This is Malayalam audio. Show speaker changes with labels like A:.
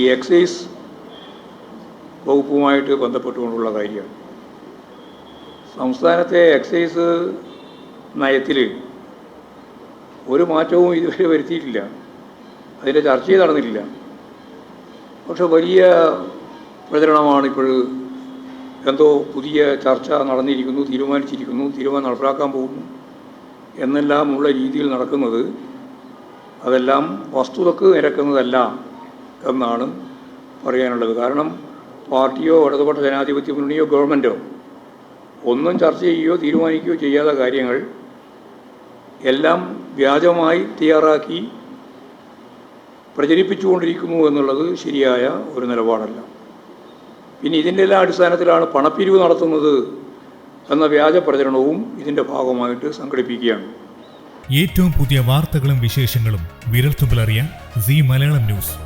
A: ഈ എക്സൈസ് വകുപ്പുമായിട്ട് ബന്ധപ്പെട്ടുകൊണ്ടുള്ള കാര്യമാണ്. സംസ്ഥാനത്തെ എക്സൈസ് നയത്തിൽ ഒരു മാറ്റവും ഇതുവരെ വരുത്തിയിട്ടില്ല. അതിന്റെ ചർച്ചയും നടന്നിട്ടില്ല. പക്ഷെ വലിയ പ്രചരണമാണ് ഇപ്പോൾ എന്തോ പുതിയ ചർച്ച നടന്നിരിക്കുന്നു തീരുമാനിച്ചിരിക്കുന്നു തീരുമാനം നടപ്പിലാക്കാൻ പോകുന്നു എന്നെല്ലാമുള്ള രീതിയിൽ നടക്കുന്നത് അതെല്ലാം വസ്തുതക്ക് നിരക്കുന്നതല്ല. എന്നാണ് പറയാനുള്ളത്. കാരണം പാർട്ടിയോ ഇടതുപക്ഷ ജനാധിപത്യ മുന്നണിയോ ഗവൺമെന്റോ ഒന്നും ചർച്ച ചെയ്യുകയോ തീരുമാനിക്കുകയോ ചെയ്യാത്ത കാര്യങ്ങൾ എല്ലാം വ്യാജമായി തയ്യാറാക്കി പ്രചരിപ്പിച്ചുകൊണ്ടിരിക്കുന്നു എന്നുള്ളത് ശരിയായ ഒരു നിലപാടല്ല. പിന്നെ ഇതിന്റെ എല്ലാ അടിസ്ഥാനത്തിലാണ് പണപ്പിരിവ് നടത്തുന്നത് എന്ന വ്യാജ പ്രചരണവും ഇതിന്റെ ഭാഗമായിട്ട് സംഘടിപ്പിക്കുകയാണ്.
B: ഏറ്റവും പുതിയ വാർത്തകളും വിശേഷങ്ങളും വിരൽത്തുമ്പിലറിയാൻ സി മലയാളം ന്യൂസ്.